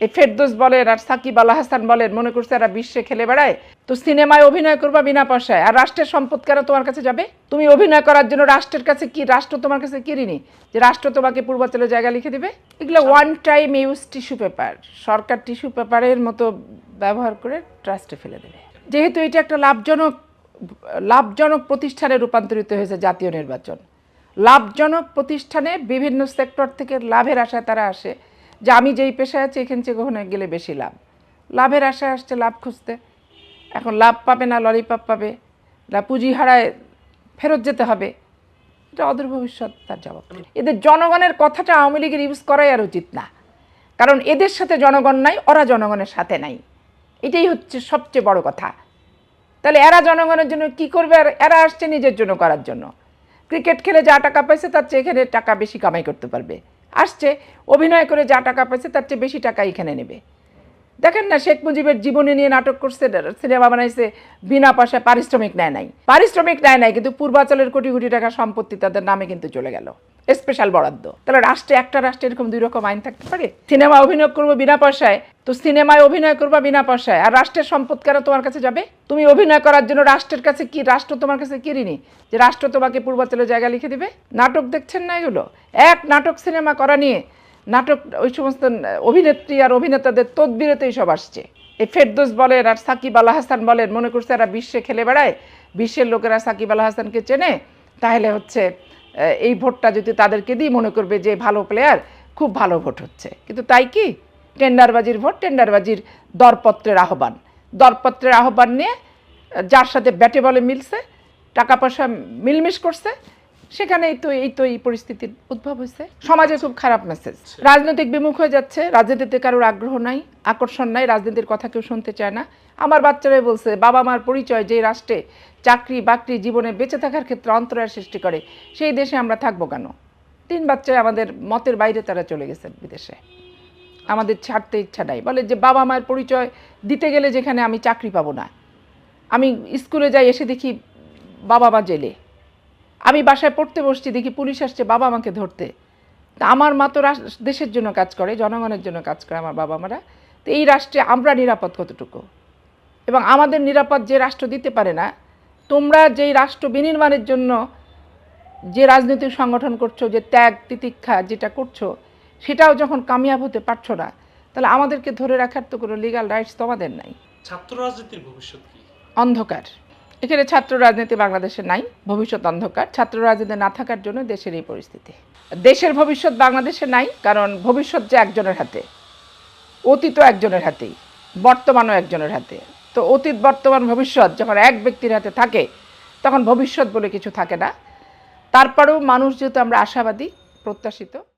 এই ফেরদোস বলেন আর সাকিব আল হাসান বলেন মনে করছে এরা বিশ্বে খেলে বেড়ায়। তো সিনেমায় অভিনয় করবা বিনা পয়সায়। আর রাষ্ট্রের সম্পদ কেন তোমার কাছে যাবে? তুমি অভিনয় করার জন্য রাষ্ট্রের কাছে কি রাষ্ট্র তোমার কাছে কি ঋণী? যে রাষ্ট্র তোমাকে পূর্বাচলের জায়গা লিখে দিবে? এগুলো one time use tissue paper সরকার টিস্যু পেপারের মতো ব্যবহার করে ট্রাস্টে ফেলে দেবে। যেহেতু এটা একটা লাভজনক লাভজনক প্রতিষ্ঠানে রূপান্তরিত হয়েছে জাতীয় নির্বাচন। লাভজনক প্রতিষ্ঠানে বিভিন্ন সেক্টর থেকে লাভের আশায় তারা আসে। যে আমি যেই পেশায় আছি এখান থেকে ওখানে গেলে বেশি লাভ। লাভের আশায় আসছে লাভ খুঁজতে। এখন লাভ পাবে না ললিপপ পাবে। না পুঁজি হারায় ফেরত যেতে হবে। এটা অদূর ভবিষ্যৎ তার জবাব। এদের জনগণের কথাটা আওয়ামী লীগের ইউজ করাই আর উচিত না। কারণ এদের সাথে জনগণ নাই ওরা জনগণের সাথে নাই। এটাই হচ্ছে সবচেয়ে বড় কথা। তাহলে এরা জনগণের জন্য কি করবে আর এরা আসছে নিজের জন্য করার জন্য? ক্রিকেট খেলে যা টাকা পাইছে তার চেয়ে এখানে টাকা বেশি কামাই করতে পারবে। আসছে, অভিনয় করে যা টাকা পাইছে তার চেয়ে বেশি টাকা এখানে নেবে। দেখেন না, শেখ মুজিবের জীবনী নিয়ে নাটক করছে, সিনেমা বানাইছে, বিনা পয়সায় পারিশ্রমিক নেয় নাই। পারিশ্রমিক নেয় নাই, কিন্তু পূর্বাচলের কোটি কোটি টাকা সম্পত্তি তাদের নামে কিন্তু চলে গেল। স্পেশাল বরাদ্দ। তাহলে রাষ্ট্রে, একটা রাষ্ট্রে এরকম দুই রকম আইন থাকতে পারে? সিনেমা অভিনয় করব বিনা পয়সায়, তো সিনেমায় অভিনয় করবা বিনা পয়সায়, আর রাষ্ট্রের সম্পদ কেন তোমার কাছে যাবে? তুমি অভিনয় করার জন্য রাষ্ট্রের কাছে কি, রাষ্ট্র তোমার কাছে কি ঋণী? যে রাষ্ট্র তোমাকে পূর্বাচলের জায়গা লিখে দিবে? নাটক দেখছেন না এগুলো? এক নাটক সিনেমা করা নিয়ে নাটক, ওই সমস্ত অভিনেত্রী আর অভিনেতাদের তদবিরেতেই সব আসছে। এই ফেরদোস বলেন আর সাকিব আল হাসান বলেন, মনে করছে এরা বিশ্বে খেলে বেড়ায়, বিশ্বের লোকেরা সাকিব আল হাসানকে চেনে, তাহলে হচ্ছে এই ভোটটা যদি তাদেরকে দিই, মনে করবে যে ভালো প্লেয়ার খুব ভালো ভোট হচ্ছে। কিন্তু তাই কি? টেন্ডারবাজির ভোট, টেন্ডারবাজির দরপত্রের আহ্বান। দরপত্রের আহ্বান নিয়ে, যার সাথে ব্যাটে বলে মিলছে, টাকা পয়সা মিলমিশ করছে সেখানেই তো এই তো এই পরিস্থিতির উদ্ভব হয়েছে। সমাজে খুব খারাপ মেসেজ রাজনৈতিক বিমুখ হয়ে যাচ্ছে। রাজনীতিতে কারোর আগ্রহ নাই, আকর্ষণ নাই, রাজনীতির কথা কেউ শুনতে চায় না। আমার বাচ্চারাই বলছে, বাবা মার পরিচয় যে রাষ্ট্রে চাকরি বাকরি জীবনে বেঁচে থাকার ক্ষেত্রে অন্তরায় সৃষ্টি করে, সেই দেশে আমরা থাকব কেন? তিন বাচ্চায় আমাদের মতের বাইরে তারা চলে গেছেন বিদেশে। আমাদের ছাড়তে ইচ্ছা নাই। বলে যে বাবা মায়ের পরিচয় দিতে গেলে যেখানে আমি চাকরি পাবো না। আমি স্কুলে যাই, এসে দেখি বাবা মা জেলে। আমি বাসায় পড়তে বসছি দেখি পুলিশ আসছে বাবা আমাকে ধরতে। তা আমার মা তো দেশের জন্য কাজ করে জনগণের জন্য কাজ করে আমার বাবা মারা। তো এই রাষ্ট্রে আমরা নিরাপদ কতটুকু? এবং আমাদের নিরাপদ যে রাষ্ট্র দিতে পারে না তোমরা যেই রাষ্ট্র বিনির্মাণের জন্য যে রাজনৈতিক সংগঠন করছ যে ত্যাগ তিতিক্ষা যেটা করছ সেটাও যখন কামিয়াব হতে পারছ না তাহলে আমাদেরকে ধরে রাখার তো কোনো লিগাল রাইটস তোমাদের নাই। ছাত্র রাজনীতির ভবিষ্যৎ কি? অন্ধকার। এখানে ছাত্র রাজনীতি বাংলাদেশে নাই, ভবিষ্যৎ অন্ধকার। ছাত্র রাজনীতি না থাকার জন্য দেশের এই পরিস্থিতি। দেশের ভবিষ্যৎ বাংলাদেশে নাই, কারণ ভবিষ্যৎ যে একজনের হাতে, অতীত একজনের হাতেই, বর্তমানও একজনের হাতে। তো অতীত, বর্তমান, ভবিষ্যৎ যখন এক ব্যক্তির হাতে থাকে, তখন ভবিষ্যৎ বলে কিছু থাকে না। তারপরেও মানুষ যেহেতু আমরা আশাবাদী, প্রত্যাশিত